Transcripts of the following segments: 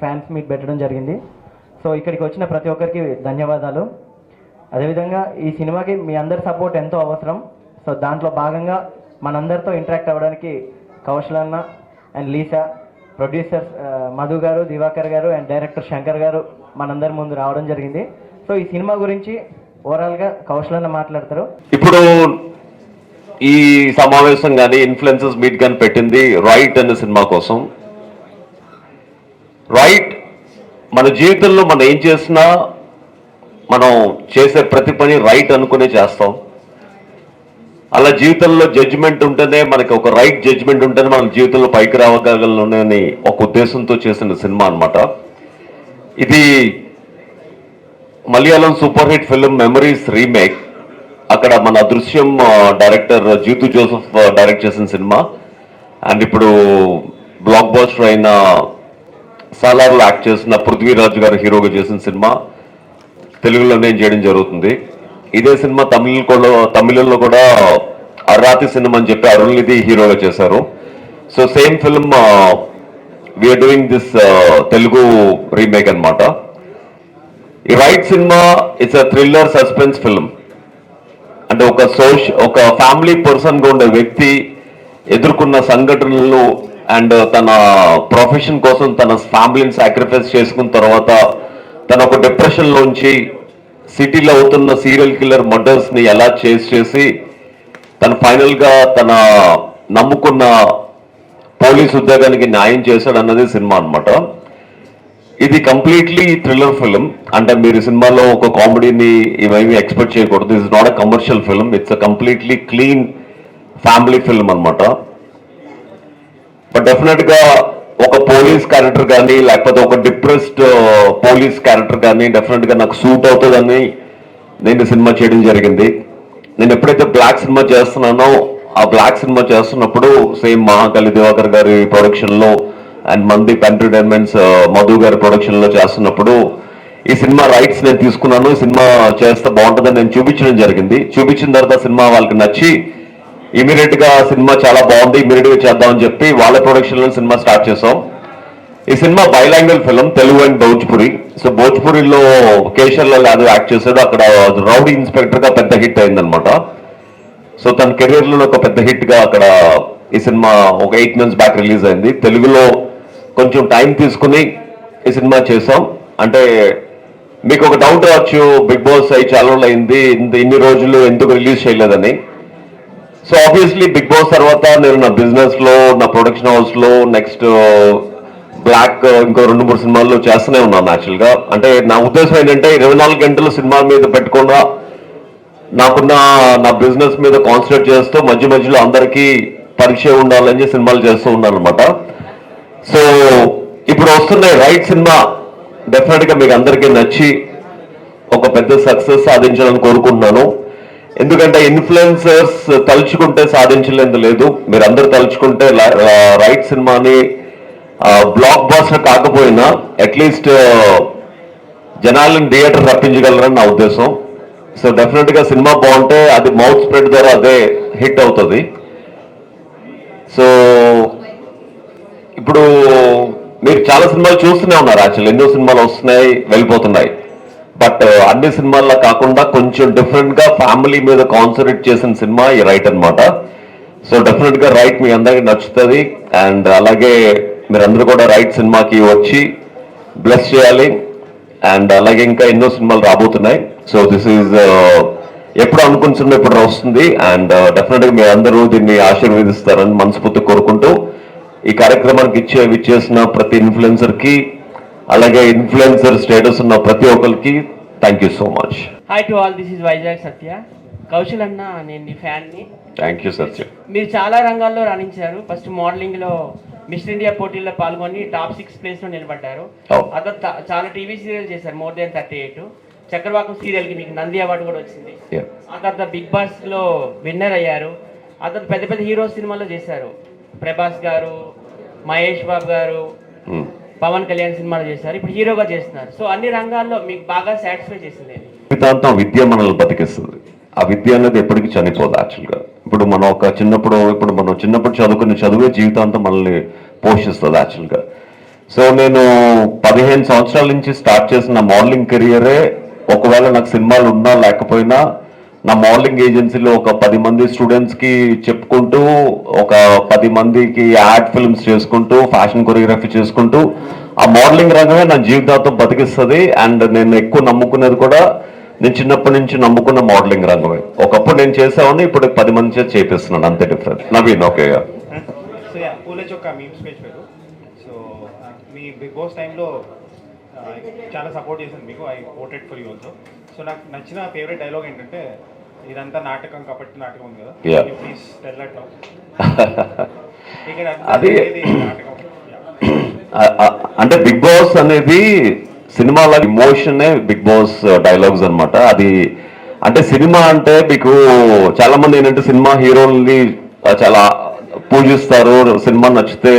Fans meet పెట్టడం జరిగింది. So ఇక్కడికి వచ్చిన ప్రతి ఒక్కరికి ధన్యవాదాలు. అదేవిధంగా ఈ సినిమాకి మీ అందరి సపోర్ట్ ఎంతో అవసరం. సో దాంట్లో భాగంగా మనందరితో ఇంటరాక్ట్ అవ్వడానికి కౌశల్ అన్న అండ్ లీసా ప్రొడ్యూసర్స్ మధు గారు దివాకర్ గారు అండ్ డైరెక్టర్ శంకర్ గారు మనందరి ముందు రావడం జరిగింది. సో ఈ సినిమా గురించి ఓవరాల్గా కౌశల్ అన్న మాట్లాడతారు. ఇప్పుడు ఈ సమావేశం కానీ ఇన్ఫ్లుయెన్సెస్ మీట్ కానీ పెట్టింది రైట్ అనే సినిమా కోసం. రైట్ మన జీవితంలో మనం ఏం చేసినా మనం చేసే ప్రతి పని రైట్ అనుకునే చేస్తాం. అలా జీవితంలో జడ్జిమెంట్ ఉంటేనే మనకి ఒక రైట్ జడ్జిమెంట్ ఉంటేనే మన జీవితంలో పైకి రావగలని ఒక ఉద్దేశంతో చేసిన సినిమా అన్నమాట. ఇది Malayalam super hit film Memories remake అక్కడ మన దృశ్యం డైరెక్టర్ జీతు జోసఫ్ డైరెక్ట్ చేసిన సినిమా. అండ్ ఇప్పుడు బ్లాక్ బాస్టర్ అయిన సాలార్లో యాక్ట్ చేసిన పృథ్వీరాజ్ గారు హీరోగా చేసిన సినిమా తెలుగులో నేను చేయడం జరుగుతుంది. ఇదే సినిమా తమిళ కూడా తమిళంలో కూడా అరాతి సినిమా అని చెప్పి అరుణ్నిధి హీరోగా చేశారు. So same film we are doing this Telugu remake అన్నమాట. ఈ right cinema it's a thriller suspense film అంటే ఒక సోష ఒక ఫ్యామిలీ పర్సన్గా ఉండే వ్యక్తి ఎదుర్కొన్న సంఘటనలు అండ్ తన ప్రొఫెషన్ కోసం తన ఫ్యామిలీని సాక్రిఫైస్ చేసుకున్న తర్వాత తన ఒక డిప్రెషన్ లోంచి సిటీలో అవుతున్న సీరియల్ కిల్లర్ మర్డర్స్ని ఎలా చేసి చేసి తను ఫైనల్గా తన నమ్ముకున్న పోలీస్ ఉద్యోగానికి న్యాయం చేశాడు అన్నది సినిమా అన్నమాట. ఇది కంప్లీట్లీ థ్రిల్లర్ ఫిలిం అంటే మీరు సినిమాలో ఒక కామెడీని ఇవేమి ఎక్స్పెక్ట్ చేయకూడదు. It's not a commercial film it's a completely clean family film అన్నమాట. బట్ డెఫినెట్గా ఒక పోలీస్ క్యారెక్టర్ కానీ లేకపోతే ఒక డిప్రెస్డ్ పోలీస్ క్యారెక్టర్ కానీ డెఫినెట్గా నాకు సూట్ అవుతుందని నేను సినిమా చేయడం జరిగింది. నేను ఎప్పుడైతే బ్లాక్ సినిమా చేస్తున్నానో ఆ బ్లాక్ సినిమా చేస్తున్నప్పుడు సేమ్ మహాకాళి దివాకర్ గారి ప్రొడక్షన్లో అండ్ మందీప్ ఎంటర్టైన్మెంట్స్ మధు గారి ప్రొడక్షన్లో చేస్తున్నప్పుడు ఈ సినిమా రైట్స్ నేను తీసుకున్నాను. ఈ సినిమా చేస్తే బాగుంటుందని నేను చూపించడం జరిగింది. చూపించిన తర్వాత సినిమా వాళ్ళకి నచ్చి ఇమీడియట్గా సినిమా చాలా బాగుంది ఇమీడియట్గా చేద్దామని చెప్పి వాళ్ళ ప్రొడక్షన్లో సినిమా స్టార్ట్ చేసాం. ఈ cinema bilanguage film Telugu and Bhojpuri. So భోజ్పురిలో కేశర్లాల్ Yadav act చేసేది అక్కడ రౌడీ ఇన్స్పెక్టర్గా పెద్ద హిట్ అయిందనమాట సో తన కెరీర్లో ఒక పెద్ద హిట్గా అక్కడ ఈ సినిమా ఒక ఎయిట్ మంత్స్ బ్యాక్ రిలీజ్ అయింది. తెలుగులో కొంచెం టైం తీసుకుని ఈ సినిమా చేసాం. అంటే మీకు ఒక డౌట్ రావచ్చు బిగ్ బాస్ అయి చాలా అయింది ఇంత- ఇన్ని రోజులు ఎందుకు రిలీజ్ చేయలేదని. సో ఆబ్వియస్లీ బిగ్ బాస్ తర్వాత నేను నా బిజినెస్లో నా ప్రొడక్షన్ హౌస్లో నెక్స్ట్ బ్లాక్ uh, uh, ఇంకో రెండు మూడు సినిమాల్లో చేస్తూనే ఉన్నాను యాక్చువల్గా. అంటే నా ఉద్దేశం ఏంటంటే ఇరవై నాలుగు గంటలు సినిమా మీద పెట్టకుండా నాకున్న నా బిజినెస్ మీద కాన్సన్ట్రేట్ చేస్తూ మధ్య మధ్యలో అందరికీ పరిచయం ఉండాలని సినిమాలు చేస్తూ ఉన్నాను అనమాట సో ఇప్పుడు వస్తున్న రైట్ సినిమా డెఫినెట్గా మీకు అందరికీ నచ్చి ఒక పెద్ద సక్సెస్ సాధించాలని కోరుకుంటున్నాను. ఎందుకంటే ఇన్ఫ్లుయెన్సర్స్ తలుచుకుంటే సాధించలేదు లేదు. మీరు తలుచుకుంటే రైట్ సినిమాని బ్లాక్ బాస్టర్ కాకపోయినా అట్లీస్ట్ జనాలను థియేటర్ రప్పించగలరని నా ఉద్దేశం. సో డెఫినెట్గా సినిమా బాగుంటే అది మౌత్ స్ప్రెడ్ ద్వారా అదే హిట్ అవుతుంది. సో ఇప్పుడు మీరు చాలా సినిమాలు చూస్తూనే ఉన్నారు యాక్చువల్ ఎన్నో సినిమాలు వస్తున్నాయి వెళ్ళిపోతున్నాయి. బట్ అన్ని సినిమాల్లో కాకుండా కొంచెం డిఫరెంట్గా ఫ్యామిలీ మీద కాన్సన్ట్రేట్ చేసిన సినిమా ఈ రైట్ అన్నమాట. సో డెఫినెట్గా రైట్ మీ అందరికి నచ్చుతుంది. అండ్ అలాగే మీరందరూ కూడా రైట్ సినిమాకి వచ్చి బ్లెస్ చేయాలి. అండ్ అలాగే ఇంకా ఎన్నో సినిమాలు రాబోతున్నాయి. సో దిస్ ఈజ్ ఎప్పుడు అనుకుంటున్నా ఇప్పుడు వస్తుంది అండ్ డెఫినెట్గా అందరూ దీన్ని ఆశీర్వదిస్తారని మనస్ఫూర్తి కోరుకుంటూ ఈ కార్యక్రమానికి ఇచ్చే విచ్చేసిన ప్రతి ఇన్ఫ్లుయెన్సర్కి అలాగే ఇన్ఫ్లుయెన్సర్ స్టేటస్ ఉన్న ప్రతి ఒక్కరికి thank you so much hi to all this is Vizag Satya Kaushal అన్న నేను నీ ఫ్యాన్ని. థ్యాంక్ యూ సత్య మీరు చాలా రంగాల్లో రాణించారు. ఫస్ట్ మోడలింగ్లో మిస్టర్ ఇండియా పోటీల్లో పాల్గొని టాప్ సిక్స్ ప్లేస్లో నిలబడ్డారు. Oh. అతను త- చాలా టీవీ సీరియల్ చేశారు more than thirty eight Chakravakam సీరియల్కి మీకు నంది అవార్డు కూడా వచ్చింది. ఆ తర్వాత బిగ్ బాస్లో విన్నర్ అయ్యారు. అతను పెద్ద పెద్ద హీరో సినిమాలో చేశారు. ప్రభాస్ గారు మహేష్ బాబు గారు. Hmm. పవన్ కళ్యాణ్ సినిమాలు చేశారు ఇప్పుడు హీరోగా చేస్తున్నారు. సో అన్ని రంగాల్లో మీకు బాగా సాటిస్ఫై చేసింది జీవితాంతం విద్య మనల్ని బతికిస్తుంది. ఆ విద్య అనేది ఎప్పటికీ చనిపోదు యాక్చువల్గా ఇప్పుడు మనం ఒక చిన్నప్పుడు ఇప్పుడు మనం చిన్నప్పుడు చదువుకున్న చదువే జీవితాంతం మనల్ని పోషిస్తుంది యాక్చువల్గా సో నేను పదిహేను సంవత్సరాల నుంచి స్టార్ట్ చేసిన మోడలింగ్ కెరియరే ఒకవేళ నాకు సినిమాలు ఉన్నా లేకపోయినా నా మోడలింగ్ ఏజెన్సీలో ఒక పది మంది స్టూడెంట్స్కి చెప్పుకుంటూ ఒక పది మందికి యాడ్ ఫిల్మ్స్ చేసుకుంటూ ఫ్యాషన్ కొరియోగ్రఫీ చేసుకుంటూ ఆ మోడలింగ్ రంగమే నా జీవితాంతం బతికిస్తుంది. అండ్ నేను ఎక్కువ నమ్ముకునేది కూడా నేను చిన్నప్పటి నుంచి నమ్ముకున్న మోడలింగ్ రంగమే. ఒకప్పుడు నేను చేసేవాడిని ఇప్పుడు పది మంది చేసి చేపిస్తున్నాను. అంతే difference Naveen okay memes page పేరు. సో మీ బిగ్ బాస్ టైంలో చాలా సపోర్ట్ చేశాను మీకు. I voted for you also so నాకు నచ్చిన ఫేవరెట్ డైలాగ్ ఏంటంటే ఇదంతా నాటకం కాబట్టి నాటకం ఉంది కదా. Yeah. ప్లీజ్ టెల్ అట్ ఇక్కడ అది- అంటే బిగ్ బాస్ అనేది సినిమాల ఇమోషనే బిగ్ బాస్ డైలాగ్స్ అన్నమాట. అది అంటే సినిమా అంటే మీకు చాలా మంది ఏంటంటే సినిమా హీరోల్ని చాలా పూజిస్తారు సినిమా నచ్చితే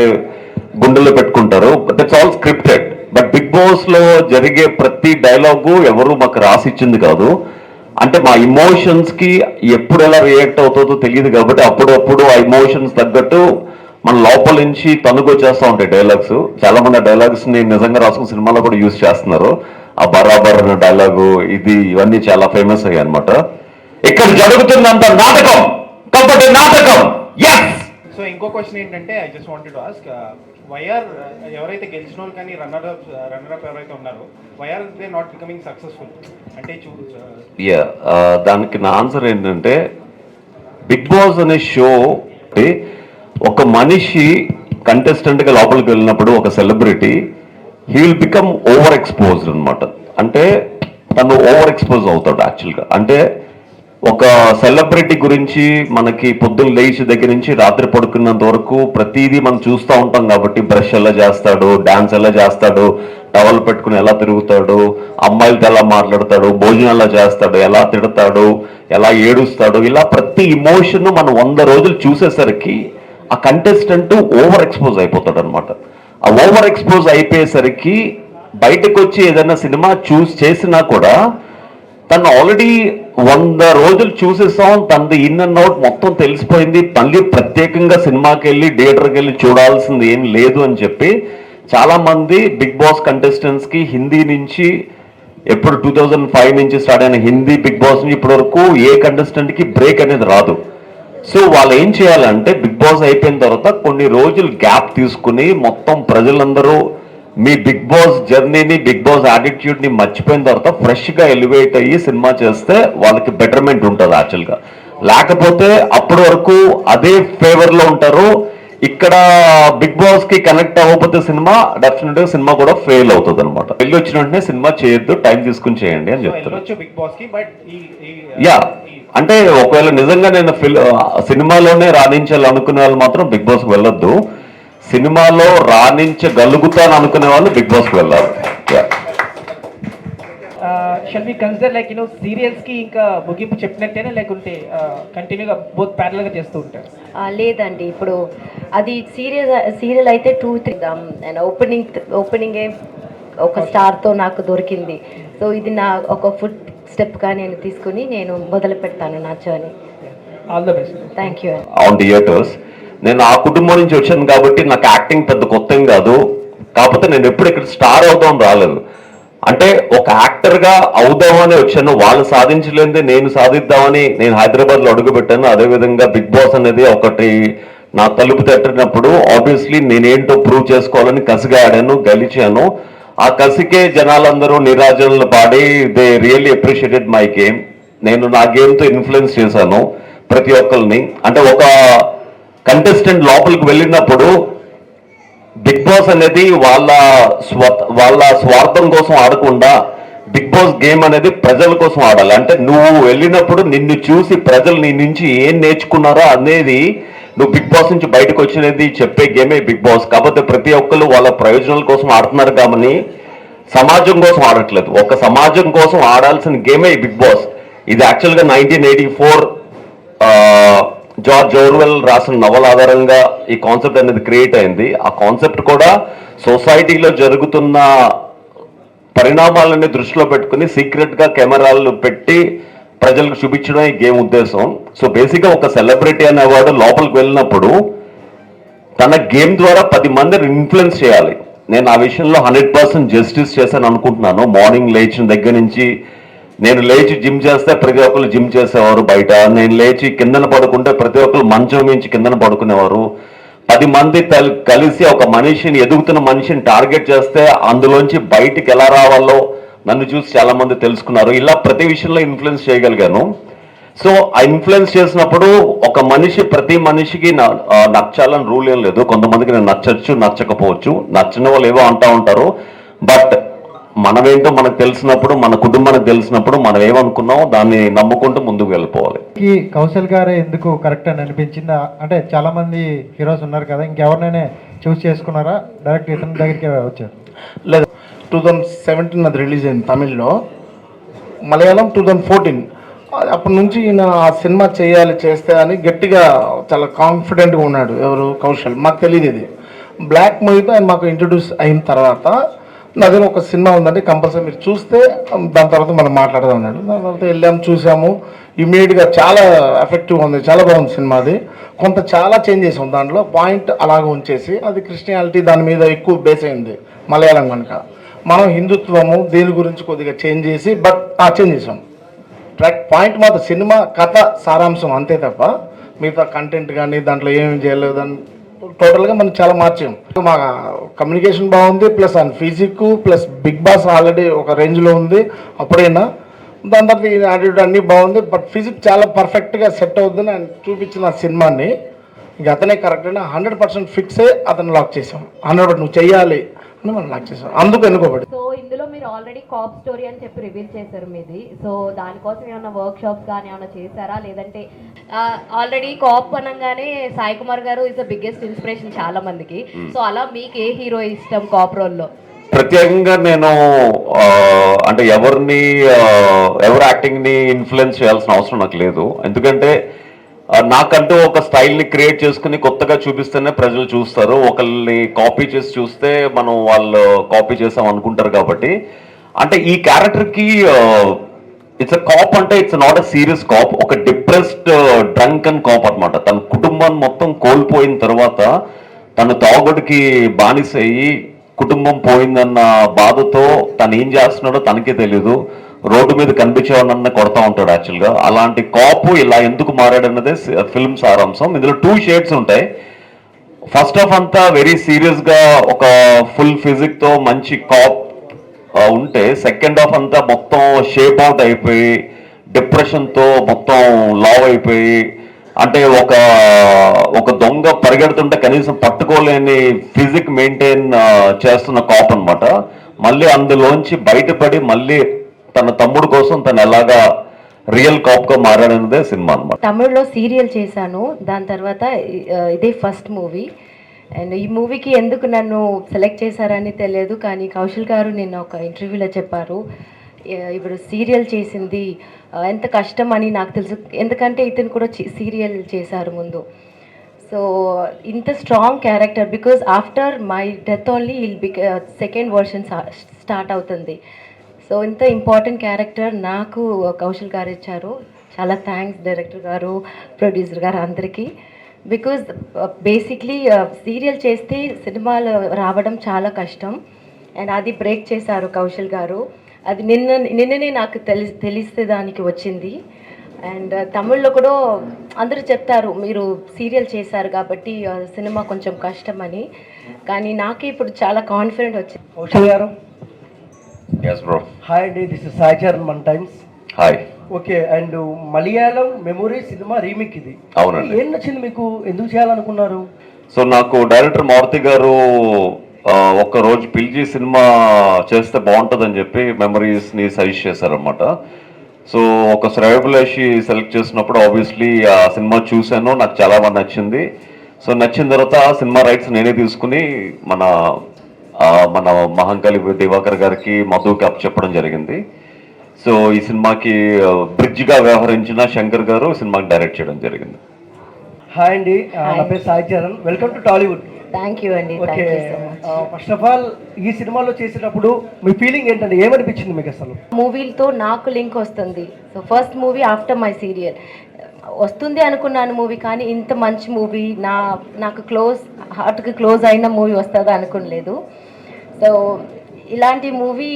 గుండెల్లో పెట్టుకుంటారు. That's all scripted but Bigg బాస్లో జరిగే ప్రతి డైలాగు ఎవరు మాకు రాసి ఇచ్చింది కాదు. అంటే మా ఇమోషన్స్కి ఎప్పుడు ఎలా రియాక్ట్ అవుతుందో తెలియదు కాబట్టి అప్పుడప్పుడు ఆ ఇమోషన్స్ తగ్గట్టు మన లోపల నుంచి తనుకొచ్చేస్తా ఉంటాయి డైలాగ్స్ చాలా మంది డైలాగ్స్ని నిజంగా రాసుకున్న సినిమాలో కూడా యూజ్ చేస్తున్నారు. ఆ బరాబర్ అనే డైలాగు ఇది ఇవన్నీ చాలా ఫేమస్ అయ్యాయి అనమాట ఇక్కడ జరుగుతుందంత నాటకం కాబట్టి నాటకం ఎస్ సో ఇంకో క్వశ్చన్ ఏంటంటే I just wanted ask why are ఎవరైతే గెలిచిన వాళ్ళు కానీ రన్నర్ అప్ రన్నర్ అప్ ఎవరైతే ఉన్నారో why are they not becoming successful అంటే యా దానికి నా ఆన్సర్ ఏంటంటే బిగ్ బాస్ అనే షో ఒక మనిషి కంటెస్టెంట్గా లోపలికి వెళ్ళినప్పుడు ఒక celebrity he will become over exposed అనమాట అంటే తను ఓవర్ ఎక్స్పోజ్ అవుతాడు యాక్చువల్గా అంటే ఒక సెలబ్రిటీ గురించి మనకి పొద్దున్న లేచి దగ్గర నుంచి రాత్రి పడుకున్నంత వరకు ప్రతిదీ మనం చూస్తూ ఉంటాం కాబట్టి బ్రష్ ఎలా చేస్తాడు డాన్స్ ఎలా చేస్తాడు టవల్ పెట్టుకుని ఎలా తిరుగుతాడు అమ్మాయిలతో ఎలా మాట్లాడతాడు భోజనం ఎలా చేస్తాడు ఎలా తిడతాడు ఎలా ఏడుస్తాడు ఇలా ప్రతి ఇమోషన్ మనం వంద రోజులు చూసేసరికి ఆ కంటెస్టెంట్ ఓవర్ ఎక్స్పోజ్ అయిపోతాడు అనమాట ఆ ఓవర్ ఎక్స్పోజ్ అయిపోయేసరికి బయటకు వచ్చి ఏదైనా సినిమా చూస్ చేసినా కూడా తను ఆల్రెడీ వంద రోజులు చూసేసాం. తనది ఇన్ అండ్ అవుట్ మొత్తం తెలిసిపోయింది. మళ్ళీ ప్రత్యేకంగా సినిమాకి వెళ్ళి థియేటర్కి వెళ్ళి చూడాల్సింది ఏం లేదు అని చెప్పి చాలా మంది బిగ్ బాస్ కంటెస్టెంట్స్కి హిందీ నుంచి ఎప్పుడు టూ థౌజండ్ ఫైవ్ నుంచి స్టార్ట్ అయిన హిందీ బిగ్ బాస్ నుంచి ఇప్పటి వరకు ఏ కంటెస్టెంట్కి బ్రేక్ అనేది రాదు. సో వాళ్ళు ఏం చేయాలంటే బిగ్ బాస్ అయిపోయిన తర్వాత కొన్ని రోజులు గ్యాప్ తీసుకుని మొత్తం ప్రజలందరూ మీ బిగ్ బాస్ జర్నీని బిగ్ బాస్ యాటిట్యూడ్ని మర్చిపోయిన తర్వాత ఫ్రెష్గా ఎలివేట్ అయ్యి సినిమా చేస్తే వాళ్ళకి బెటర్మెంట్ ఉంటుంది యాక్చువల్గా. లేకపోతే అప్పటి వరకు అదే ఫేవర్లో ఉంటారు. ఇక్కడ బిగ్ బాస్కి కనెక్ట్ అవ్వకపోతే సినిమా డెఫినెట్గా సినిమా కూడా ఫెయిల్ అవుతుంది అనమాట వెళ్ళి వచ్చిన వెంటనే సినిమా చేయొద్దు టైం తీసుకుని చేయండి అని చెప్తారు యా. అంటే ఒకవేళ నిజంగా నేను ఫిల్ సినిమాలోనే రాణించాలి అనుకునే వాళ్ళు మాత్రం బిగ్ బాస్ వెళ్ళొద్దు. సినిమాలో రాణించగలుగుతాను అనుకునే వాళ్ళు బిగ్ బాస్కి వెళ్ళాలి. Shall we consider like you know సీరియల్స్కి ఇంకా ముగింపు చెప్పినట్టేనా? లేకుంటే కంటిన్యూగా బోత్ ప్యారల్గా చేస్తూ ఉంటారు? ఆ, లేదండి. ఇప్పుడు అది సీరియల్ సీరియల్ అయితే టూ త్రీ ఓపెనింగ్ ఓపెనింగే ఒక స్టార్తో నాకు దొరికింది. సో ఇది నా ఒక ఫుడ్ స్టెప్గా నేను తీసుకుని నేను మొదలు పెడతాను నా journey all the best thank you on theatres నేను ఆ కుటుంబం నుంచి వచ్చాను కాబట్టి నాకు యాక్టింగ్ పెద్ద కొత్త కాదు. కాకపోతే నేను ఎప్పుడు ఇక్కడ స్టార్ అవుదాం రాలేదు. అంటే ఒక యాక్టర్గా అవుదామని వచ్చాను. వాళ్ళు సాధించలేనిది నేను సాధిద్దామని నేను హైదరాబాద్లో అడుగుపెట్టాను. అదే విధంగా బిగ్ బాస్ అనేది ఒకటి నా తలుపు తట్టినప్పుడు ఆబ్వియస్లీ నేనేంటో ప్రూవ్ చేసుకోవాలని కసిగా ఆడాను గెలిచాను. ఆ కసికే జనాలందరూ నిరాజనలు పాడి they really appreciated my game నేను నా గేమ్తో ఇన్ఫ్లుయెన్స్ చేశాను ప్రతి ఒక్కరిని. అంటే ఒక కంటెస్టెంట్ లోపలికి వెళ్ళినప్పుడు బిగ్ బాస్ అనేది వాళ్ళ స్వ వాళ్ళ స్వార్థం కోసం ఆడకుండా బిగ్ బాస్ గేమ్ అనేది ప్రజల కోసం ఆడాలి. అంటే నువ్వు వెళ్ళినప్పుడు నిన్ను చూసి ప్రజలు నీ నుంచి ఏం నేర్చుకున్నారో అనేది నువ్వు బిగ్ బాస్ నుంచి బయటకు వచ్చినది చెప్పే గేమే బిగ్ బాస్. కాకపోతే ప్రతి ఒక్కరు వాళ్ళ ప్రయోజనాల కోసం ఆడుతున్నారు కాబట్టి సమాజం కోసం ఆడట్లేదు. ఒక సమాజం కోసం ఆడాల్సిన గేమే బిగ్ బాస్. ఇది యాక్చువల్గా nineteen eighty four George Orwell రాసిన నవల ఆధారంగా ఈ కాన్సెప్ట్ అనేది క్రియేట్ అయింది. ఆ కాన్సెప్ట్ కూడా సొసైటీలో జరుగుతున్న పరిణామాలని దృష్టిలో పెట్టుకుని సీక్రెట్గా కెమెరాలు పెట్టి ప్రజలకు చూపించడం ఈ గేమ్ ఉద్దేశం. సో బేసిక్గా ఒక సెలబ్రిటీ అనేవాడు లోపలికి వెళ్ళినప్పుడు తన గేమ్ ద్వారా పది మందిని ఇన్ఫ్లుయెన్స్ చేయాలి. నేను ఆ విషయంలో హండ్రెడ్ పర్సెంట్ జస్టిస్ చేశాను అనుకుంటున్నాను. మార్నింగ్ లేచిన దగ్గర నుంచి నేను లేచి జిమ్ చేస్తే ప్రతి ఒక్కరు జిమ్ చేసేవారు బయట. నేను లేచి కిందన పడుకుంటే ప్రతి ఒక్కరు మంచం మించి కిందన పడుకునేవారు. పది మంది కలిసి ఒక మనిషిని ఎదుగుతున్న మనిషిని టార్గెట్ చేస్తే అందులోంచి బయటికి ఎలా రావాలో నన్ను చూసి చాలా మంది తెలుసుకున్నారు. ఇలా ప్రతి విషయంలో ఇన్ఫ్లుయెన్స్ చేయగలిగాను. సో ఆ ఇన్ఫ్లుయెన్స్ చేసినప్పుడు ఒక మనిషి ప్రతి మనిషికి నచ్చాలని రూల్ ఏం లేదు. కొంతమందికి నేను నచ్చచ్చు నచ్చకపోవచ్చు. నచ్చిన వాళ్ళు ఏవో అంటూ ఉంటారు. బట్ మనమేంటో మనకు తెలిసినప్పుడు మన కుటుంబానికి తెలిసినప్పుడు మనం ఏమనుకున్నామో దాన్ని నమ్ముకుంటూ ముందుకు వెళ్ళిపోవాలి. కి కౌశల్ గారే ఎందుకు కరెక్ట్ అని అనిపించింది? అంటే చాలా మంది హీరోస్ ఉన్నారు కదా ఇంకెవరినైనా చూస్ చేసుకున్నారా? డైరెక్ట్ ఇతని దగ్గరికి వచ్చారు. లేదు టూ థౌజండ్ సెవెంటీన్ అది రిలీజ్ అయింది తమిళ్ళో. మలయాళం టూ థౌజండ్ ఫోర్టీన్ అప్పటి నుంచి ఈయన ఆ సినిమా చేయాలి చేస్తే అని గట్టిగా చాలా కాన్ఫిడెంట్గా ఉన్నాడు ఎవరు కౌశల్. మాకు తెలియదు ఇది. బ్లాక్ మూవీతో ఆయన మాకు ఇంట్రడ్యూస్ అయిన తర్వాత నాదే ఒక సినిమా ఉందంటే కంపల్సరీ మీరు చూస్తే దాని తర్వాత మనం మాట్లాడదాం అన్నాడు. దాని తర్వాత వెళ్ళాము చూసాము. ఇమీడియట్గా చాలా ఎఫెక్టివ్గా ఉంది చాలా బాగుంది సినిమా అది. కొంత చాలా చేంజ్ చేసాం దాంట్లో. పాయింట్ అలాగ ఉంచేసి అది క్రిస్టియానిటీ దాని మీద ఎక్కువ బేస్ అయింది మలయాళం కనుక. మనం హిందుత్వము దీని గురించి కొద్దిగా చేంజ్ చేసి బట్ ఆ చేంజ్ చేసాం. ట్రాక్ పాయింట్ మాత్రం సినిమా కథ సారాంశం అంతే తప్ప మిగతా కంటెంట్ కానీ దాంట్లో ఏమేమి చేయలేదు అని టోటల్గా మనం చాలా మార్చాం. మా కమ్యూనికేషన్ బాగుంది plus and physique plus Bigg Boss already ఒక రేంజ్లో ఉంది అప్పుడైనా. దాని తర్వాత ఈ యాటిట్యూడ్ అన్నీ బాగుంది బట్ ఫిజిక్ చాలా పర్ఫెక్ట్గా సెట్ అవుతుందని ఆయన చూపించిన సినిమాని. ఇంక అతనే కరెక్ట్ అని హండ్రెడ్ పర్సెంట్ ఫిక్స్ అయ్యి అతను లాక్ చేసాం హండ్రెడ్ నువ్వు చెయ్యాలి అని మనం లాక్ చేసాం అందుకు ఎన్నుకోబడి ఆల్రెడీ కాప్ స్టోరీ అని చెప్పి రివీల్ చేశారు మీది. సో దానికోసం ఏమైనా వర్క్ షాప్స్ కానీ ఏమైనా చేశారా? లేదంటే ఆల్రెడీ కాప్ అనగానే సాయి కుమార్ గారు ఇస్ ద బిగ్గెస్ట్ ఇన్స్పిరేషన్ చాలా మందికి. సో అలా మీకు ఏ హీరో ఇష్టం కాప్ రోల్లో ప్రత్యేకంగా నేను అంటే ఎవరిని ఎవరి యాక్టింగ్ని ఇన్ఫ్లుయెన్స్ చేయాల్సిన అవసరం నాకు లేదు. ఎందుకంటే నాకంటూ ఒక స్టైల్ని క్రియేట్ చేసుకుని కొత్తగా చూపిస్తేనే ప్రజలు చూస్తారు. ఒకళ్ళని కాపీ చేసి చూస్తే మనం వాళ్ళు కాపీ చేసాం అనుకుంటారు కాబట్టి అంటే ఈ క్యారెక్టర్కి ఇట్స్ అ కాప్ అంటే it's not a serious cop ఒక డిప్రెస్డ్ డ్రంక్ అండ్ కాప్ అనమాట తన కుటుంబాన్ని మొత్తం కోల్పోయిన తర్వాత తను తాగుడికి బానిస అయ్యి కుటుంబం పోయిందన్న బాధతో తను ఏం చేస్తున్నాడో తనకే తెలియదు రోడ్డు మీద కనిపించేవాడినన్న కొడతా ఉంటాడు యాక్చువల్గా అలాంటి కాపు ఇలా ఎందుకు మారాడన్నదే ఫిల్మ్ సారాంశం. ఇందులో టూ షేడ్స్ ఉంటాయి. ఫస్ట్ ఆఫ్ అంతా వెరీ సీరియస్గా ఒక ఫుల్ ఫిజిక్తో మంచి కాప్ ఉంటే సెకండ్ హాఫ్ అంతా మొత్తం షేప్ అవుట్ అయిపోయి డిప్రెషన్తో మొత్తం లావ్ అయిపోయి అంటే ఒక ఒక దొంగ పరిగెడుతుంటే కనీసం పట్టుకోలేని ఫిజిక్ మెయింటైన్ చేస్తున్న కాప్ అనమాట మళ్ళీ అందులోంచి బయటపడి మళ్ళీ తన తమ్ముడు కోసం తను ఎలాగా రియల్ కాప్గా మారాడన్నదే సినిమా అన్నమాట. తమిళ్ళో సీరియల్ చేశాను. దాని తర్వాత ఇదే ఫస్ట్ మూవీ అండ్ ఈ మూవీకి ఎందుకు నన్ను సెలెక్ట్ చేశారని తెలియదు కానీ కౌశల్ గారు నిన్న ఒక ఇంటర్వ్యూలో చెప్పారు. ఇప్పుడు సీరియల్ చేసింది ఎంత కష్టం అని నాకు తెలుసు. ఎందుకంటే ఇతను కూడా సీరియల్ చేశారు ముందు. సో ఇంత strong character because after my death only I'll be second version start అవుతుంది. సో ఇంత ఇంపార్టెంట్ క్యారెక్టర్ నాకు కౌశల్ గారు ఇచ్చారు. చాలా థ్యాంక్స్ డైరెక్టర్ గారు ప్రొడ్యూసర్ గారు అందరికీ. బికాజ్ బేసిక్లీ సీరియల్ చేస్తే సినిమాలు రావడం చాలా కష్టం. అండ్ అది బ్రేక్ చేశారు కౌశల్ గారు. అది నిన్న నిన్ననే నాకు తెలి తెలిస్తే దానికి వచ్చింది. అండ్ తమిళ్ళో కూడా అందరూ చెప్తారు మీరు సీరియల్ చేశారు కాబట్టి సినిమా కొంచెం కష్టమని. కానీ నాకే ఇప్పుడు చాలా కాన్ఫిడెంట్ వచ్చింది కౌశల్ గారు. హాయ్ అండి this is Saicharan one times hi okay and Malayalam memory cinema remake ఇది. అవునండి. ఏం నచ్చింది మీకు? ఎందుకు చేయాలనుకున్నారు? సో నాకు డైరెక్టర్ మారుతి గారు ఒక్క రోజు పిలిచి సినిమా చేస్తే బాగుంటుందని చెప్పి మెమరీస్ని సజెస్ట్ చేశారనమాట సో ఒక శ్రవభిలాషి సెలెక్ట్ చేసినప్పుడు ఆబ్వియస్లీ ఆ సినిమా చూశాను నాకు చాలా బాగా నచ్చింది. సో నచ్చిన తర్వాత ఆ సినిమా రైట్స్ నేనే తీసుకుని మన మన మహంకాళి దివాకర్ గారికి మధుకి అప్ చెప్పడం జరిగింది. సో ఈ సినిమాకి బ్రిడ్జ్గా వ్యవహరించిన శంకర్ గారు సినిమాకి డైరెక్ట్ చేయడం జరిగింది. హాయ్ అండి. నా. పేరు Sai Charan. Welcome to Tollywood. Thank you అండి. ఓకే ఫస్ట్ ఆఫ్ ఆల్ ఈ సినిమాలో చేసేటప్పుడు మీ ఫీలింగ్ ఏంటంటే ఏమనిపించింది మీకు అసలు? మూవీలతో నాకు లింక్ వస్తుంది. So first movie after my serial వస్తుంది అనుకున్నాను మూవీ కానీ ఇంత మంచి మూవీ నా నాకు క్లోజ్ హార్ట్కి క్లోజ్ అయిన మూవీ వస్తుందా అనుకోలేదు. సో ఇలాంటి మూవీ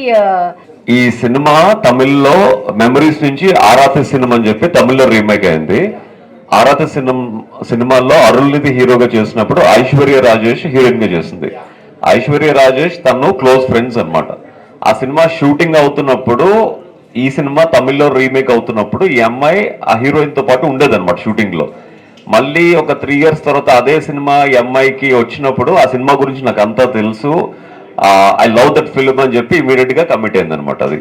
ఈ సినిమా తమిళ్ళో మెమరీస్ నుంచి ఆరాధ సినిమా అని చెప్పి తమిళ్ళో రీమేక్ అయింది. ఆరాధ సినిమా సినిమాల్లో అరుణ్నిధి హీరోగా చేసినప్పుడు ఐశ్వర్య రాజేష్ హీరోయిన్గా చేసింది. ఐశ్వర్య రాజేష్ తను క్లోజ్ ఫ్రెండ్స్ అనమాట ఆ సినిమా షూటింగ్ అవుతున్నప్పుడు ఈ సినిమా తమిళ్ళో రీమేక్ అవుతున్నప్పుడు ఈ అమ్మాయి ఆ హీరోయిన్తో పాటు ఉండేదన్నమాట షూటింగ్లో. మళ్ళీ ఒక త్రీ ఇయర్స్ తర్వాత అదే సినిమా ఈ అమ్మాయికి వచ్చినప్పుడు ఆ సినిమా గురించి నాకు అంతా తెలుసు. ఐ లవ్ దట్ ఫిల్మ్ అని చెప్పి ఇమీడియట్గా కమిట్ అయింది అనమాట అది.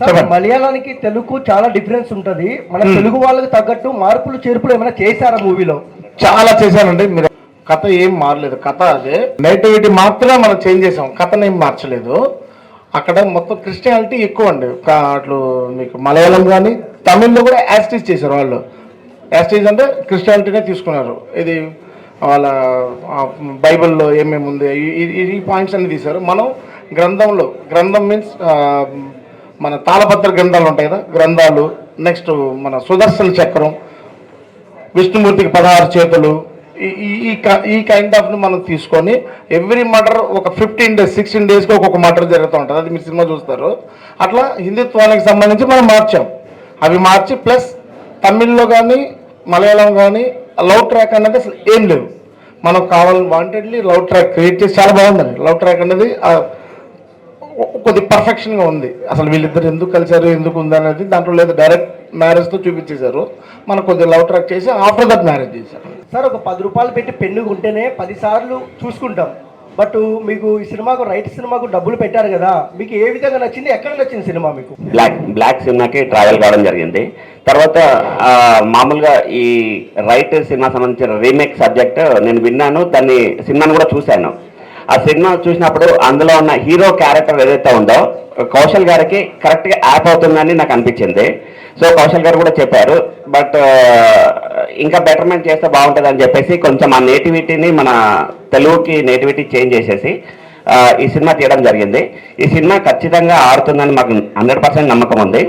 సార్ మలయాళానికి తెలుగు చాలా డిఫరెన్స్ ఉంటది. మన తెలుగు వాళ్ళకి తగ్గట్టు మార్పులు చేర్పులు ఏమైనా చేశారా మూవీలో? చాలా చేశానండి. మీరు కథ ఏం మారలేదు. కథ అదే. నెగిటివిటీ మాత్రమే మనం చేంజ్ చేసాం కథను ఏం మార్చలేదు. అక్కడ మొత్తం క్రిస్టియానిటీ ఎక్కువ అండి. అట్లు మీకు మలయాళం కానీ తమిళ్ళో కూడా యాస్టీస్ చేశారు వాళ్ళు. యాస్టీస్ అంటే క్రిస్టియానిటీనే తీసుకున్నారు. ఇది వాళ్ళ బైబిల్లో ఏమేమి ఉంది ఈ- ఈ- పాయింట్స్ అన్ని తీశారు. మనం గ్రంథంలో గ్రంథం మీన్స్ మన తాళపత్ర గ్రంథాలు ఉంటాయి కదా గ్రంథాలు నెక్స్ట్ మన సుదర్శన చక్రం విష్ణుమూర్తికి పదహారు చేతులు ఈ- ఈ- ఈ క- ఈ కైండ్ ఆఫ్ని మనం తీసుకొని ఎవ్రీ మర్డర్ ఒక ఫిఫ్టీన్ డేస్ సిక్స్టీన్ డేస్కి ఒక్కొక్క మర్డర్ జరుగుతూ ఉంటుంది. అది మీరు సినిమా చూస్తారు. అట్లా హిందుత్వానికి సంబంధించి మనం మార్చాం. అవి మార్చి ప్లస్ తమిళ్ళో కానీ మలయాళం కానీ లవ్ ట్రాక్ అనేది అసలు ఏం లేవు మనం కావాలని వాంటెడ్లీ లవ్ ట్రాక్ క్రియేట్ చేసి చాలా బాగుందండి. లవ్ ట్రాక్ అనేది కొద్ది పర్ఫెక్షన్గా ఉంది. అసలు వీళ్ళిద్దరు ఎందుకు కలిశారు ఎందుకు ఉంది అనేది దాంట్లో లేదు. డైరెక్ట్ మ్యారేజ్తో చూపించేశారు. మనం కొద్దిగా లవ్ ట్రాక్ చేసి ఆఫ్టర్ దట్ మ్యారేజ్ చేశారు. సార్ ఒక పది రూపాయలు పెట్టి పెన్ను ఉంటేనే పదిసార్లు చూసుకుంటాం. బట్ మీకు ఈ సినిమాకు రైట్ సినిమాకు డబ్బులు పెట్టారు కదా మీకు ఏ విధంగా నచ్చింది? ఎక్కడ నచ్చింది సినిమా మీకు? బ్లాక్ బ్లాక్ సినిమాకి ట్రావెల్ కావడం జరిగింది. తర్వాత మామూలుగా ఈ రైట్ సినిమా సంబంధించిన రీమేక్ సబ్జెక్ట్ నేను విన్నాను దాన్ని సినిమాను కూడా చూశాను. ఆ సినిమా చూసినప్పుడు అందులో ఉన్న హీరో క్యారెక్టర్ ఏదైతే ఉందో కౌశల్ గారికి కరెక్ట్గా యాప్ అవుతుందని నాకు అనిపించింది. సో కౌశల్ గారు కూడా చెప్పారు. బట్ ఇంకా బెటర్మెంట్ చేస్తే బాగుంటుంది అని చెప్పేసి కొంచెం ఆ నేటివిటీని మన తెలుగుకి నేటివిటీ చేంజ్ చేసేసి ఆ, ఈ సినిమా తీయడం జరిగింది. ఈ సినిమా ఖచ్చితంగా ఆడుతుందని మాకు హండ్రెడ్ పర్సెంట్ నమ్మకం ఉంది.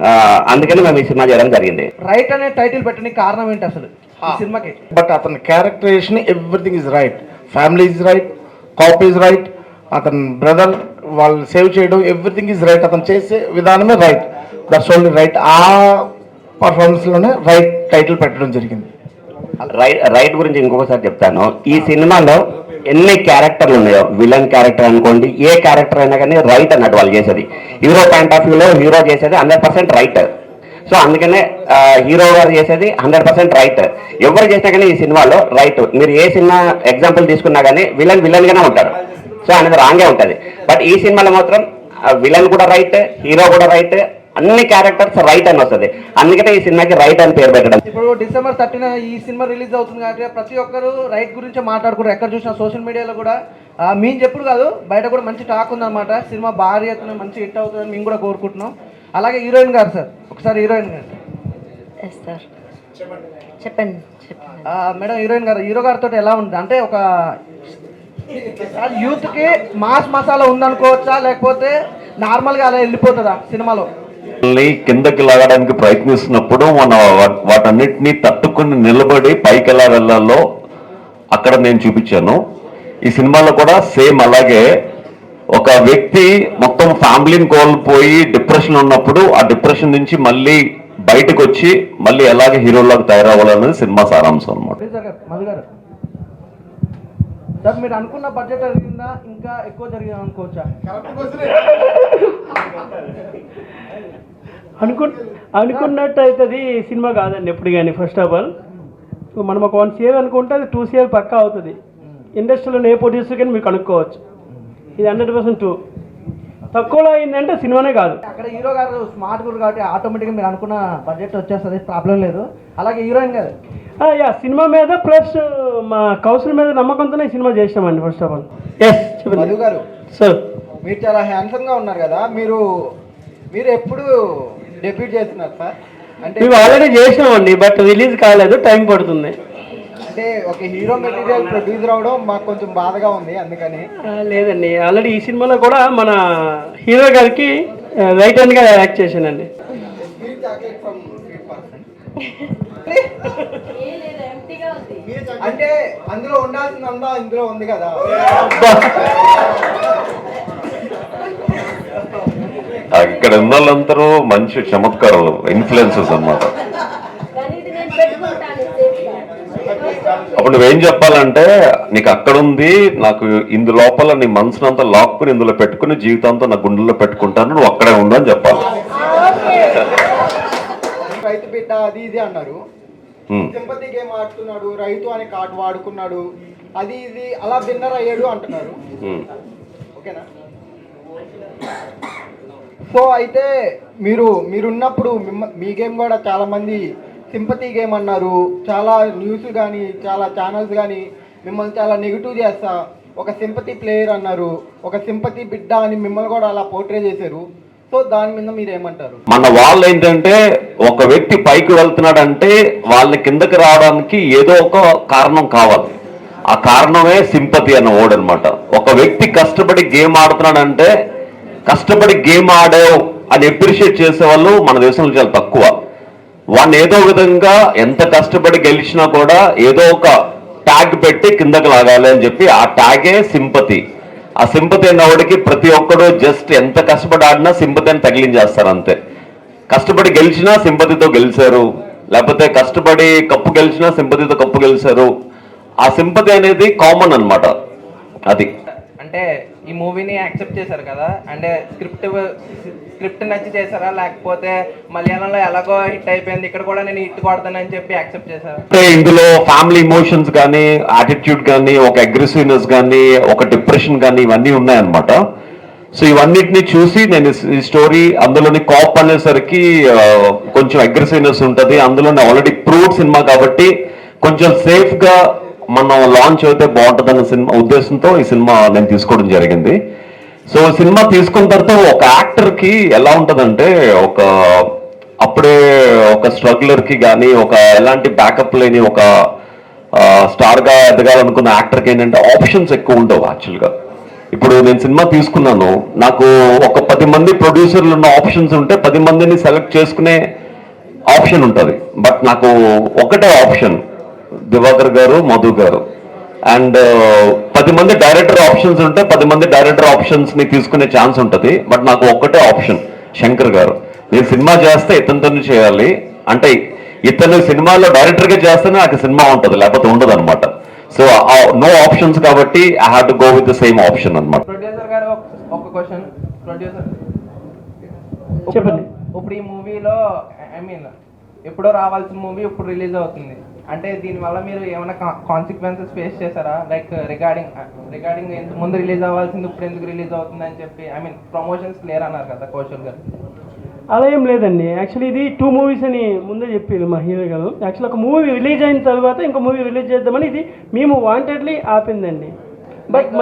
ఆ, అందుకని మేము ఈ సినిమా చేయడం జరిగింది. రైట్ అనే టైటిల్ పెట్టడానికి కారణం ఏంటి అసలు? ఈ సినిమాకి? బట్ అతని characterization everything is right. Family is right. Cop is right. అతని బ్రదర్ వాళ్ళు సేవ్ చేయడం ఎవ్రీథింగ్ ఇస్ రైట్ అతను చేసే విధానమే రైట్ దట్స్ ఓన్లీ రైట్ ఆ పర్ఫార్మెన్స్లోనే రైట్ టైటిల్ పెట్టడం జరిగింది. రైట్ రైట్ గురించి ఇంకొకసారి చెప్తాను. ఈ సినిమాలో ఎన్ని క్యారెక్టర్లు ఉన్నాయో విలన్ క్యారెక్టర్ అనుకోండి ఏ క్యారెక్టర్ అయినా కానీ రైట్ అన్నట్టు వాళ్ళు చేసేది. హీరో పాయింట్ ఆఫ్ వ్యూలో హీరో చేసేది హండ్రెడ్ పర్సెంట్ రైట్ సో అందుకనే హీరో గారు చేసేది హండ్రెడ్ పర్సెంట్ రైట్ ఎవరు చేసినా కానీ ఈ సినిమాలో రైట్ మీరు ఏ సినిమా ఎగ్జాంపుల్ తీసుకున్నా కానీ విలన్ విలన్ గానే ఉంటారు. సో అనేది రాంగే ఉంటుంది. బట్ ఈ సినిమాలో మాత్రం విలన్ కూడా రైట్ హీరో కూడా రైట్ అన్ని క్యారెక్టర్స్ రైట్ అని వస్తుంది. అందుకనే ఈ సినిమాకి రైట్ అని పేరు పెట్టడం. ఇప్పుడు డిసెంబర్ థర్టీన ఈ సినిమా రిలీజ్ అవుతుంది కాబట్టి ప్రతి ఒక్కరు రైట్ గురించి మాట్లాడుకుంటారు. ఎక్కడ చూసినా సోషల్ మీడియాలో కూడా. ఆ, మేము చెప్పుడు కాదు బయట కూడా మంచి టాక్ ఉందన్నమాట. సినిమా భారీ ఎత్తున మంచి హిట్ అవుతుందని మేము కూడా కోరుకుంటున్నాం. అలాగే హీరోయిన్ గారు సార్ ఒకసారి హీరోయిన్ గారు. సార్ చెప్పండి చెప్పండి. ఆ, మేడం హీరోయిన్ గారు హీరో గారితో ఎలా ఉంది? అంటే ఒక యూత్కి మాస్ మసాలా ఉందనుకోవచ్చా? లేకపోతే నార్మల్గా అలా వెళ్ళిపోతుందా సినిమాలో? కిందకి లాగడానికి ప్రయత్నిస్తున్నప్పుడు మన వాటన్నిటిని తట్టుకుని నిలబడి పైకి ఎలా వెళ్ళాలో అక్కడ నేను చూపించాను. ఈ సినిమాలో కూడా సేమ్ అలాగే ఒక వ్యక్తి మొత్తం ఫ్యామిలీని కోల్పోయి డిప్రెషన్ ఉన్నప్పుడు ఆ డిప్రెషన్ నుంచి మళ్ళీ బయటకు వచ్చి మళ్ళీ ఎలాగే హీరోలాగా తయారవ్వాలనేది సినిమా సారాంశం అనమాట సార్ మీరు అనుకున్న బడ్జెట్ జరిగిందా? ఇంకా ఎక్కువ జరిగిందా అనుకోవచ్చా? అనుకు అనుకున్నట్టు అవుతుంది సినిమా కాదండి ఎప్పుడు కానీ ఫస్ట్ ఆఫ్ ఆల్ సో మనం ఒక వన్ సిఆర్ అనుకుంటే అది టూ సిఆర్ పక్కా అవుతుంది. ఇండస్ట్రీలో ఏ ప్రొడ్యూసర్ కానీ మీరు కనుక్కోవచ్చు. ఇది హండ్రెడ్ పర్సెంట్ టూ తక్కువలో అయిందంటే సినిమానే కాదు. అక్కడ హీరో గారు స్మార్ట్ గురు కాబట్టి ఆటోమేటిక్గా మీరు అనుకున్న బడ్జెట్ వచ్చేస్తుంది ప్రాబ్లం లేదు. అలాగే హీరోయిన్ గారు. ఆ, యా సినిమా మీద ప్లస్ మా కౌశల్ మీద నమ్మకంతోనే ఈ సినిమా చేసామండి first of all yes Madhu garu sir మీరు చాలా హ్యాండ్సమ్గా ఉన్నారు కదా మీరు మీరు ఎప్పుడు డెబ్యూట్ చేస్తున్నారు సార్ అంటే మేము ఆల్రెడీ చేసినామండి బట్ రిలీజ్ కాలేదు టైం పడుతుంది. అంటే ఒక హీరో మెటీరియల్ ప్రొడ్యూసర్ అవడం మాకు కొంచెం బాధగా ఉంది అందుకని. లేదండి. ఆల్రెడీ ఈ సినిమాలో కూడా మన హీరో గారికి రైట్ హ్యాండ్గా యాక్ట్ చేశానండి. అంటే అందులో ఉండాల్సిన అందా ఇందులో ఉంది కదా. ఇక్కడ ఉన్న వాళ్ళందరూ మంచి చమత్కారాలు ఇన్ఫ్లుయెన్సెస్ అన్నమాట. అప్పుడు నువ్వేం చెప్పాలంటే నీకు అక్కడ ఉంది నాకు ఇందు లోపల నీ మనసునంతా లాక్కుని ఇందులో పెట్టుకుని జీవితాంతం నా గుండెల్లో పెట్టుకుంటాను నువ్వు అక్కడే ఉందని చెప్పాలి. రైతు బిడ్డ అది ఇది అన్నారు. సింపతి గేమ్ ఆడుతున్నాడు? రైతు అనే కార్డు వాడుకున్నాడు. అది ఇది అలా విన్నర్ అయ్యాడు అంటున్నారు. ఓకేనా? సో అయితే మీరు మీరున్నప్పుడు మీ గేమ్ కూడా చాలా మంది సింపతి గేమ్ అన్నారు. చాలా న్యూస్ కానీ చాలా ఛానల్స్ కానీ మిమ్మల్ని చాలా నెగిటివ్ చేస్తా. ఒక సింపతి ప్లేయర్ అన్నారు. ఒక సింపతి బిడ్డ అని మిమ్మల్ని కూడా అలా పోర్ట్రే చేశారు. సో దాని మీద మీరు ఏమంటారు? మన వాళ్ళు ఏంటంటే ఒక వ్యక్తి పైకి వెళ్తున్నాడంటే వాళ్ళ కిందకి రావడానికి ఏదో ఒక కారణం కావాలి. ఆ కారణమే సింపతి అన్న వర్డ్ అనమాట ఒక వ్యక్తి కష్టపడి గేమ్ ఆడుతున్నాడంటే కష్టపడి గేమ్ ఆడే అని అప్రిషియేట్ చేసే వాళ్ళు మన దేశంలో చాలా తక్కువ. వాడిని ఏదో విధంగా ఎంత కష్టపడి గెలిచినా కూడా ఏదో ఒక ట్యాగ్ పెట్టి కిందకి లాగాలి అని చెప్పి ఆ ట్యాగే సింపతి. ఆ సింపతి అన్నవాడికి ప్రతి ఒక్కడు జస్ట్ ఎంత కష్టపడి ఆడినా సింపతి అని తగిలించేస్తారు అంతే. కష్టపడి గెలిచినా సింపతితో గెలిచారు. లేకపోతే కష్టపడి కప్పు గెలిచినా సింపతితో కప్పు గెలిచారు. ఆ సింపతి అనేది కామన్ అన్నమాట. అది. అంటే ఈ మూవీని యాక్సెప్ట్ చేశారు కదా? అంటే స్క్రిప్ట్ స్క్రిప్ట్ నచ్చి చేశారా? లేకపోతే మలయాళంలో ఎలాగో హిట్ అయిపోయింది ఇక్కడ కూడా నేను హిట్ కొడతానని చెప్పి యాక్సెప్ట్ చేశారు? అంటే ఇందులో ఫ్యామిలీ ఇమోషన్స్ కానీ యాటిట్యూడ్ కానీ ఒక అగ్రెసివ్నెస్ కానీ ఒక డిప్రెషన్ కానీ ఇవన్నీ ఉన్నాయన్నమాట. సో ఇవన్నిటిని చూసి నేను ఈ స్టోరీ అందులోని కాప్ అనేసరికి కొంచెం అగ్రెసివ్నెస్ ఉంటుంది. అందులోని ఆల్రెడీ ప్రూవ్డ్ సినిమా కాబట్టి కొంచెం సేఫ్గా మనం లాంచ్ అయితే బాగుంటుందన్న సినిమా ఉద్దేశంతో ఈ సినిమా నేను తీసుకోవడం జరిగింది. సో సినిమా తీసుకున్న తర్వాత ఒక యాక్టర్కి ఎలా ఉంటుందంటే ఒక అప్పుడే ఒక స్ట్రగ్లర్కి కానీ ఒక ఎలాంటి బ్యాకప్ లేని ఒక స్టార్గా ఎదగాలనుకున్న యాక్టర్కి ఏంటంటే ఆప్షన్స్ ఎక్కువ ఉండవు యాక్చువల్గా. ఇప్పుడు నేను సినిమా తీసుకున్నాను. నాకు ఒక పది మంది ప్రొడ్యూసర్లు ఉన్న ఆప్షన్స్ ఉంటే పది మందిని సెలెక్ట్ చేసుకునే ఆప్షన్ ఉంటుంది. బట్ నాకు ఒకటే ఆప్షన్ దివాకర్ గారు మధు గారు. అండ్ పది మంది డైరెక్టర్ ఆప్షన్స్ ఉంటే పది మంది డైరెక్టర్ ఆప్షన్స్ని తీసుకునే ఛాన్స్ ఉంటుంది. బట్ నాకు ఒక్కటే ఆప్షన్ శంకర్ గారు. నేను సినిమా చేస్తే ఇతనితోనే చేయాలి. అంటే ఇతను సినిమాలో డైరెక్టర్గా చేస్తేనే నాకు సినిమా ఉంటుంది లేకపోతే ఉండదు అనమాట సో నో ఆప్షన్స్ కాబట్టి I have to go with the same option అనమాట ప్రొడ్యూసర్ గారు ఒక- ఒక క్వశ్చన్ ప్రొడ్యూసర్ చెప్పండి. ఇప్పుడు ఈ మూవీలో ఐ మీన్ ఎప్పుడో రావాల్సిన మూవీ ఇప్పుడు రిలీజ్ అవుతుంది. అంటే దీనివల్ల మీరు ఏమైనా కాన్సిక్వెన్సెస్ ఫేస్ చేశారా? లైక్ రిగార్డింగ్ రిగార్డింగ్ ముందు రిలీజ్ అవ్వాల్సింది ఇప్పుడు ఎందుకు రిలీజ్ అవుతుంది అని చెప్పి ఐ మీన్ ప్రమోషన్స్ క్లియర్ అన్నారు కదా కౌశల్ గారు. అలా ఏం లేదండి. యాక్చువల్లీ ఇది టూ మూవీస్ అని ముందే చెప్పారు మా హీరో గారు. యాక్చువల్ ఒక మూవీ రిలీజ్ అయిన తర్వాత ఇంకో మూవీ రిలీజ్ చేద్దామని ఇది మేము వాంటెడ్లీ ఆపిందండి. బట్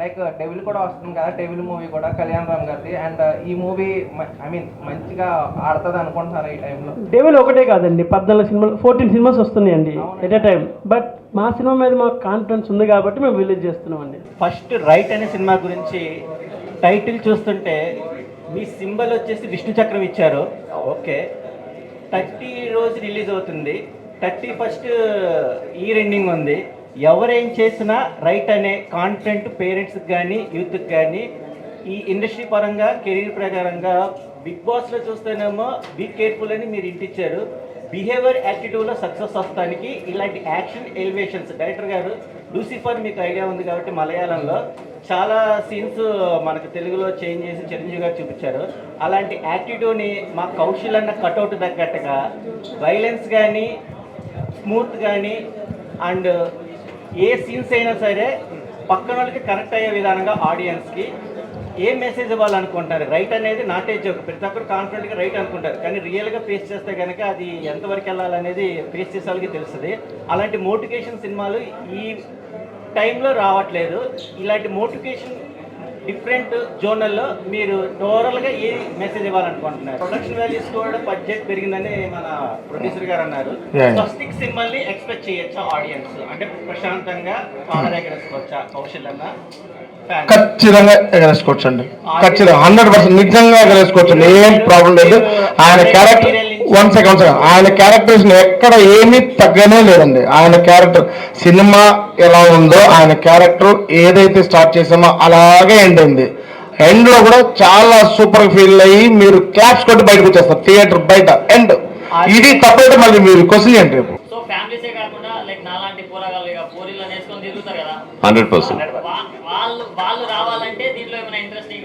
లైక్ డెవిల్ కూడా వస్తుంది కదా డెవిల్ మూవీ కూడా కళ్యాణ్ రామ్ గారిది. అండ్ ఈ మూవీ ఐ మీన్ మంచిగా ఆడుతుంది అనుకుంటున్నారా ఈ టైంలో డెవల్ ఒకటే కాదండి పద్నాలుగు సినిమాలు ఫోర్టీన్ సినిమాస్ వస్తున్నాయండి ఎట్ ఏ టైం బట్ మా సినిమా మీద మాకు కాన్ఫిడెన్స్ ఉంది కాబట్టి మేము రిలీజ్ చేస్తున్నామండి. ఫస్ట్ రైట్ అనే సినిమా గురించి టైటిల్ చూస్తుంటే మీ సింబల్ వచ్చేసి విష్ణు చక్రం ఇచ్చారు. ఓకే. థర్టీ రోజు రిలీజ్ అవుతుంది. థర్టీ ఫస్ట్ ఇయర్ ఎండింగ్ ఉంది. ఎవరేం చేసినా రైట్ అనే కాన్ఫిడెంట్ పేరెంట్స్కి కానీ యూత్కి కానీ ఈ ఇండస్ట్రీ పరంగా కెరీర్ ప్రకారంగా బిగ్ బాస్లో చూస్తేనేమో బీ కేర్ఫుల్ అని మీరు ఇంటిచ్చారు. బిహేవియర్ యాటిట్యూడ్లో సక్సెస్ వస్తానికి ఇలాంటి యాక్షన్ ఎలివేషన్స్ డైరెక్టర్ గారు లూసిఫర్ మీకు ఐడియా ఉంది కాబట్టి మలయాళంలో చాలా సీన్స్ మనకు తెలుగులో చేంజ్ చేసి చిరంజీవి గారు చూపించారు. అలాంటి యాటిట్యూడ్ని మా కౌశల్ అన్న కటౌట్ తగ్గట్టుగా వైలెన్స్ కానీ స్మూత్ కానీ అండ్ ఏ సీన్స్ అయినా సరే పక్కన వాళ్ళకి కనెక్ట్ అయ్యే విధానంగా ఆడియన్స్కి ఏ మెసేజ్ ఇవ్వాలనుకుంటారు రైట్ అనేది నాటే జోక్ ప్రతి ఒక్కరు కాన్ఫిడెంట్గా రైట్ అనుకుంటారు. కానీ రియల్గా ఫేస్ చేస్తే కనుక అది ఎంతవరకు వెళ్ళాలనేది ఫేస్ చేసే వాళ్ళకి తెలుస్తుంది. అలాంటి మోటివేషన్ సినిమాలు ఈ టైంలో రావట్లేదు. ఇలాంటి మోటివేషన్ డిఫరెంట్ జోనల్లో మీరు టోటల్గా ఏ మెసేజ్ ఇవ్వాలనుకుంటున్నారు. ప్రొడక్షన్ వాల్యూస్ కూడా బడ్జెట్ పెరిగిందని మన ప్రొడ్యూసర్ గారు అన్నారు. స్వస్తిక్ సినిమాల్ని ఎక్స్పెక్ట్ చేయొచ్చా ఆడియన్స్ అంటే ప్రశాంతంగా కాలర్ ఎగరేసుకోవచ్చా? కౌశల్ అన్న ఫ్యాన్ ఖచ్చితంగా ఎగరేసుకోవచ్చండి. ఖచ్చితంగా. Hundred percent. నిజంగా ఎగరేసుకోవచ్చండి ఏం ప్రాబ్లం లేదు. ఆయన క్యారెక్టర్ వన్ సెకండ్ సెకండ్ ఆయన క్యారెక్టర్స్ ఎక్కడ ఏమీ తగ్గనే లేదండి. ఆయన క్యారెక్టర్ సినిమా ఎలా ఉందో ఆయన క్యారెక్టర్ ఏదైతే స్టార్ట్ చేసామో అలాగే ఎండ్ అయింది. ఎండ్లో కూడా చాలా సూపర్ ఫీల్ అయ్యి మీరు క్లాప్స్ కొట్టి బయటకు వచ్చేస్తారు. థియేటర్ బయట. ఎండ్ ఇది తప్పైతే మళ్ళీ మీరు క్వశ్చన్ ఏంటి రేపు? సో ఫ్యామిలీసే కాకుండా లైక్ నాలాంటి పోరగాళ్ళు ఇక పూరీలు వేసుకొని తిరుగుతారు కదా? Hundred percent. వా- వాళ్ళు వాళ్ళు రావాలంటే దీంట్లో ఏమైనా ఇంట్రెస్టింగ్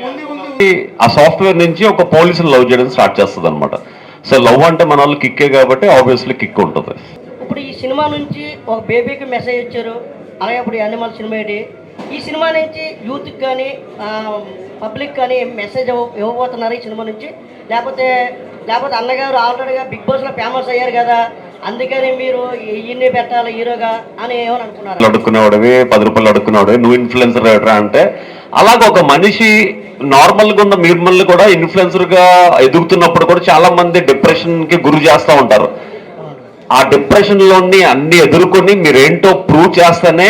ఆ సాఫ్ట్వేర్ నుంచి ఒక పోలీసుని లవ్ చేయడం స్టార్ట్ చేస్తుంది అనమాట సో లవ్ అంటే మన వాళ్ళు కిక్కే కాబట్టి ఆబ్వియస్లీ కిక్ ఉంటుంది. ఇప్పుడు ఈ సినిమా నుంచి ఒక బేబీకి మెసేజ్ ఇచ్చారు అలాగే ఇప్పుడు యానిమల్ సినిమా ఏంటి ఈ సినిమా నుంచి యూత్కి కానీ పబ్లిక్ కానీ మెసేజ్ ఇవ్వబోతున్నారు ఈ సినిమా నుంచి. లేకపోతే లేకపోతే అన్నగారు ఆల్రెడీగా బిగ్ బాస్లో ఫేమస్ అయ్యారు కదా అందుకని మీరు ఈయన్ని పెట్టాలి హీరోగా అని ఏమని అనుకున్నారు? అడుక్కునేవాడివి పది రూపాయలు అడుక్కునేవాడివి నువ్వు ఇన్ఫ్లుయెన్సర్ అంటే అలాగ ఒక మనిషి నార్మల్గా ఉన్న మిమ్మల్ని కూడా ఇన్ఫ్లుయెన్సర్గా ఎదుగుతున్నప్పుడు కూడా చాలా మంది డిప్రెషన్కి గురి చేస్తూ ఉంటారు. ఆ డిప్రెషన్లోని అన్ని ఎదుర్కొని మీరేంటో ప్రూవ్ చేస్తేనే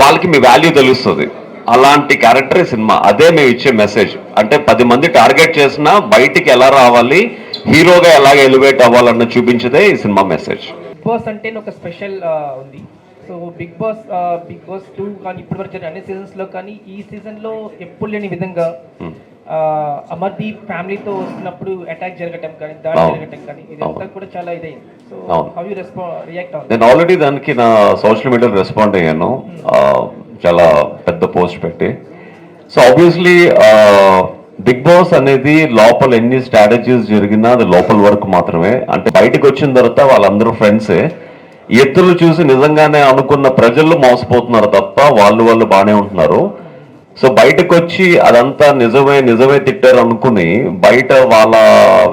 వాళ్ళకి మీ వాల్యూ తెలుస్తుంది. అలాంటి క్యారెక్టర్ సినిమా. అదే మేము ఇచ్చే మెసేజ్ అంటే పది మంది టార్గెట్ చేసినా బయటికి ఎలా రావాలి హీరోగా ఎలాగ ఎలివేట్ అవ్వాలన్న చూపించదే ఈ సినిమా మెసేజ్ అంటే ఒక స్పెషల్ ఉంది. So Bigg Boss Bigg Boss two కానీ ఇప్పటి వరకు జరిగిన అన్ని సీజన్స్లో కానీ ఈ సీజన్లో ఎప్పుడు లేని విధంగా ఆ, అమర్దీప్ ఫ్యామిలీతో వస్తున్నప్పుడు అటాక్ జరగటం కానీ దాడి. జరగటం కానీ ఇదంతా కూడా చాలా ఇదైంది. సో. హౌ యూ రెస్పా రియాక్ట్ అవుతుంది నేను ఆల్రెడీ దానికి నా సోషల్ మీడియాలో రెస్పాండ్ అయ్యాను. ఆ, చాలా పెద్ద పోస్ట్ పెట్టి. సో ఆబ్వియస్లీ బిగ్ బాస్ అనేది లోపల ఎన్ని స్ట్రాటజీస్ జరిగినా అది లోపల వరకు మాత్రమే. అంటే బయటకు వచ్చిన తర్వాత వాళ్ళందరూ ఫ్రెండ్సే ఎత్తులు చూసి నిజంగానే అనుకున్న ప్రజలు మోసపోతున్నారు తప్ప వాళ్ళు వాళ్ళు బాగానే ఉంటున్నారు. సో బయటకు వచ్చి అదంతా నిజమే నిజమే తిట్టారు అనుకుని బయట వాళ్ళ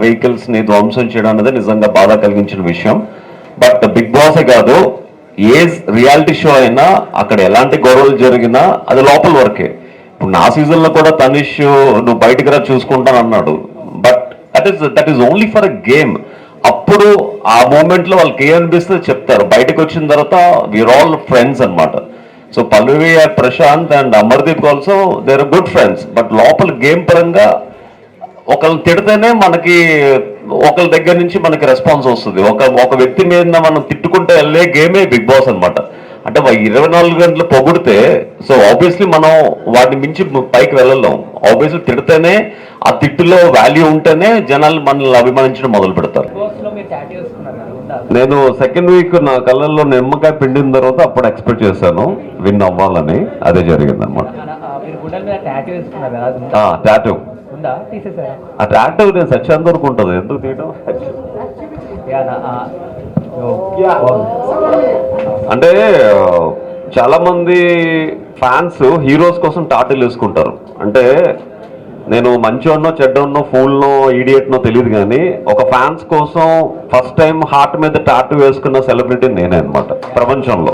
వెహికల్స్ని ధ్వంసం చేయడం అనేది నిజంగా బాధ కలిగించిన విషయం. బట్ బిగ్ బాస్ కాదు ఏ రియాలిటీ షో అయినా అక్కడ ఎలాంటి గొడవలు జరిగినా అది లోపల వరకే. ఇప్పుడు నా సీజన్లో కూడా తనిష్ నువ్వు బయటకు రా చూసుకుంటాను అన్నాడు. But that is that is only for a game అప్పుడు ఆ మూమెంట్లో వాళ్ళకి ఏమనిపిస్తే అనిపిస్తే బయటకు వచ్చిన తర్వాత వీఆర్ ఆల్ ఫ్రెండ్స్ అనమాట so Pallavi and Prashanth and Amardeep also they are good friends but లోపల గేమ్ పరంగా ఒకళ్ళు తిడితేనే మనకి ఒకళ్ళ దగ్గర నుంచి మనకి రెస్పాన్స్ వస్తుంది. ఒక ఒక వ్యక్తి మీద మనం తిట్టుకుంటే వెళ్ళే గేమే బిగ్ బాస్ అనమాట అంటే ఇరవై నాలుగు గంటలు పొగిడితే సో ఆబ్వియస్లీ మనం వాటిని మించి పైకి వెళ్ళలేం. ఆబ్వియస్లీ తిడితేనే ఆ తిట్టులో వాల్యూ ఉంటేనే జనాలు మనల్ని అభిమానించడం మొదలు పెడతారు నేను సెకండ్ వీక్ నా కళ్ళల్లో నిమ్మకాయ పిండిన తర్వాత అప్పుడు ఎక్స్పెక్ట్ చేశాను. విన్ అవ్వాలని. అదే జరిగింది అనమాట ఆ, మీరు గుండెల మీద టాటూ వేసుకున్నారు? కదా అది ఉందా? టాటూ ఉందా తీసేసారా? ఆ టాటూ నేను సచ్చేంత వరకు ఉంటుంది. ఎందుకు తీయడం? అంటే చాలా మంది ఫ్యాన్స్ హీరోస్ కోసం టాటూలు వేసుకుంటారు. అంటే నేను మంచోన్నో చెడ్డోన్నో ఫూల్నో ఈడియట్నో తెలియదు కానీ ఒక ఫ్యాన్స్ కోసం ఫస్ట్ టైం హార్ట్ మీద టాటూ వేసుకున్న సెలబ్రిటీ నేనే అన్నమాట ప్రపంచంలో.